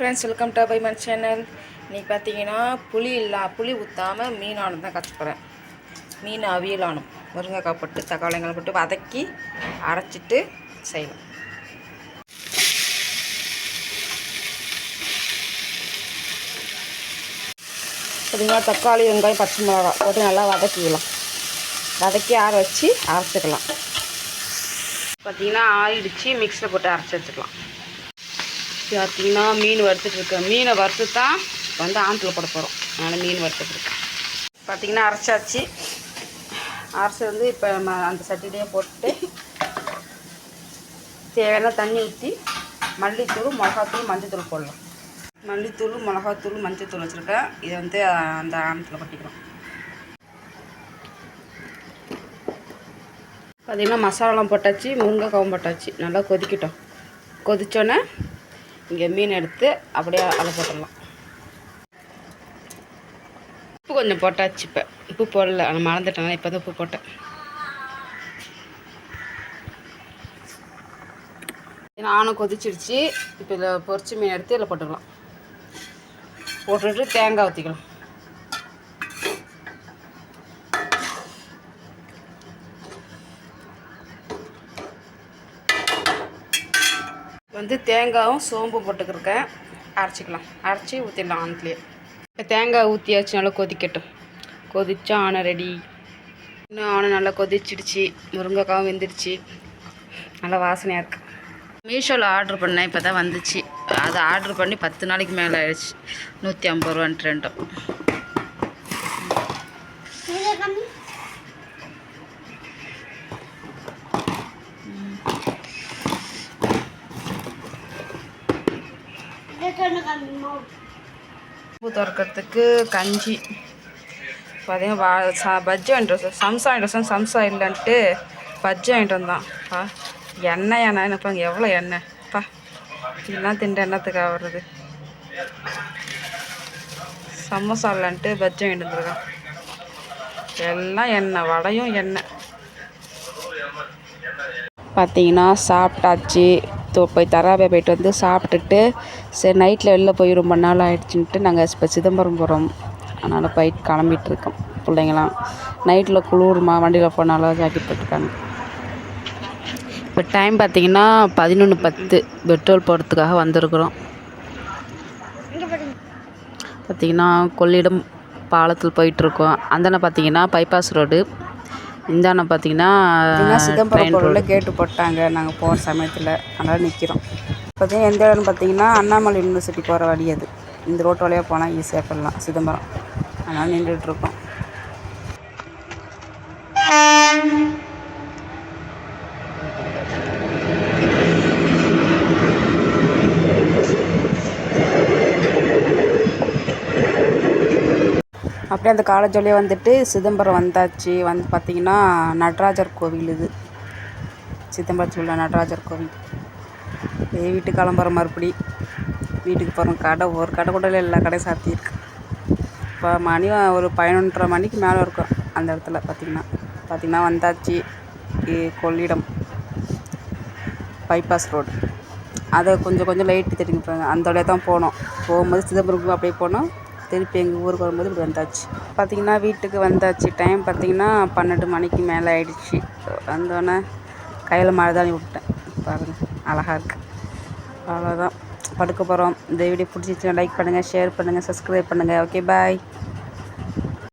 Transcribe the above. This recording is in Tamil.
Friends welcome to by my channel இன்றைக்கி பார்த்தீங்கன்னா புளி இல்லா புளி ஊற்றாமல் மீன் ஆணும் தான் கற்றுக்குறேன் மீன் அவியல் ஆணும் முருங்கைக்காய் போட்டு தக்காளிங்களை போட்டு வதக்கி அரைச்சிட்டு செய்யலாம். பார்த்தீங்கன்னா தக்காளி வெங்காயம் பச்சை மிளகா போட்டு நல்லா வதக்கிக்கலாம். வதக்கி ஆற வச்சு அரைச்சிக்கலாம். பார்த்தீங்கன்னா ஆயிடுச்சு. மிக்ஸில் போட்டு அரைச்சி வச்சுக்கலாம். பார்த்தீங்கன்னா மீன் வறுத்துட்டு இருக்கேன் மீனை வறுத்து தான் வந்து ஆண்டில் போட போகிறோம் அதனால் மீன் வறுத்துட்டு இருக்கேன் பார்த்தீங்கன்னா அரைச்சாச்சு. அரைச்சி வந்து இப்போ நம்ம அந்த சட்டிலேயே போட்டு தேவையான தண்ணி ஊற்றி மல்லித்தூள் மிளகாத்தூள் மஞ்சத்தூள் போடலாம். மல்லித்தூள் மிளகாத்தூள் மஞ்சத்தூள் வச்சுருக்கேன். இதை வந்து அந்த ஆணத்தில் கொட்டிக்கிறோம். பார்த்திங்கன்னா மசாலாலாம் போட்டாச்சு முருங்கைக்காவும் போட்டாச்சு. நல்லா கொதிக்கட்டும். கொதித்தோன்னே இங்கே மீன் எடுத்து அப்படியே அதில் போட்டுடலாம் உப்பு கொஞ்சம் போட்டாச்சு இப்போ. உப்பு போடல. ஆனால் மறந்துட்டேன். இப்போ தான் உப்பு போட்டேன். நானும் கொதிச்சிடுச்சு. இப்போ இதில் பொரிச்சு மீன் எடுத்து இதில் போட்டுக்கலாம். போட்டுட்டு தேங்காய் ஊற்றிக்கலாம் வந்து தேங்காயும் சோம்பு போட்டுக்கிருக்கேன். அரைச்சிக்கலாம். அரைச்சி ஊற்றிடலாம் ஆனத்துலேயே இப்போ தேங்காய் ஊற்றியாச்சு நல்லா கொதிக்கட்டும். கொதிச்சா ஆனை ரெடி இன்னும் ஆனை நல்லா கொதிச்சிடுச்சு. முருங்கைக்காவும் வெந்துடுச்சு. நல்லா வாசனையாக இருக்குது மீஷோவில் ஆர்டர் பண்ணேன். இப்போ தான் வந்துச்சு. அதை ஆர்டர் பண்ணி பத்து நாளைக்கு மேலே ஆயிடுச்சு. நூற்றி ஐம்பது ரூபான்ட்டு ரெண்டும். உப்பு திறக்கிறதுக்கு கஞ்சி. பார்த்தீங்கன்னா வா ச பஜ்ஜி வாங்கிட்டு வந்தோம் சம்சா வாங்கிட்டு வந்தோம் சம்சா இல்லைன்ட்டு பஜ்ஜி வாங்கிட்டு வந்தான். பா எண்ணெய் எண்ணெய். என்னப்பாங்க எவ்வளோ எண்ணெய். பா இதெல்லாம் திண்டு எண்ணத்துக்காக ஆகுறது சமோசா இல்லைன்ட்டு பஜ்ஜி வாங்கிட்டு வந்துருக்கான். எல்லாம் எண்ணெய் வடையும் எண்ணெய். பார்த்தீங்கன்னா சாப்பிட்டாச்சு. போய் தராவே போயிட்டு வந்து சாப்பிட்டுட்டு சரி நைட்டில் வெளில போய் ரொம்ப நாள் ஆகிடுச்சின்ட்டு நாங்கள் இப்போ சிதம்பரம் போகிறோம் அதனால் போயிட்டு கிளம்பிட்டுருக்கோம் பிள்ளைங்களாம். நைட்டில் குளிர்மா வண்டியில் போனாலும் ஜாக்கெட் போட்டுருக்காங்க. இப்போ டைம் பார்த்தீங்கன்னா பதினொன்று பத்து. பெட்ரோல் போடுறதுக்காக வந்திருக்குறோம். பார்த்தீங்கன்னா கொள்ளிடம் பாலத்தில் போயிட்டுருக்கோம். அந்தன பார்த்தீங்கன்னா பைபாஸ் ரோடு இந்தாண்ட பார்த்தீங்கன்னா சிதம்பரம் பொருளில் கேட்டு போட்டாங்க. நாங்கள் போகிற சமயத்தில். அதனால் நிற்கிறோம் பார்த்தீங்கன்னா எந்த இடம்னு பார்த்தீங்கன்னா அண்ணாமலை யூனிவர்சிட்டி போகிற வழி அது. இந்த ரோட்டு வழியாக போனால் ஈஸியாக போயிடலாம். சிதம்பரம். அதனால் நின்றுட்டுருக்கோம் அப்படியே அந்த காலேஜ் வழியாக வந்துட்டு சிதம்பரம் வந்தாச்சு. வந்து பார்த்திங்கன்னா நடராஜர் கோவில் இது. சிதம்பரத்தில் உள்ள நடராஜர் கோவில். இதே வீட்டு கிளம்புற மறுபடி. வீட்டுக்கு போகிறோம் கடை ஒரு கடை கூட இல்லை, எல்லா கடையும் சாத்தியிருக்கு இப்போ மணி ஒரு பதினொன்றரை மணிக்கு மேலே இருக்கும் அந்த இடத்துல பார்த்திங்கன்னா. பார்த்திங்கன்னா வந்தாச்சு. கொள்ளிடம். பைபாஸ் ரோடு அதை கொஞ்சம் கொஞ்சம் லைட்டு தெரிஞ்சு போங்க அந்த வழியாக தான் போனோம். போகும்போது சிதம்பரம் அப்படியே போனோம். திருப்பி எங்கள் ஊருக்கு வரும்போது இப்படி வந்தாச்சு. பார்த்திங்கன்னா வீட்டுக்கு வந்தாச்சு. டைம் பார்த்திங்கன்னா பன்னெண்டு மணிக்கு மேலே ஆயிடுச்சு. வந்தோடனே கையில் மழைதானி விட்டேன் பாருங்கள் அழகாக இருக்குது அவ்வளோதான் படுக்க போகிறோம் இந்த வீடியோ பிடிச்சிச்சுன்னா லைக் பண்ணுங்கள் ஷேர் பண்ணுங்கள் சப்ஸ்கிரைப் பண்ணுங்கள் ஓகே பாய்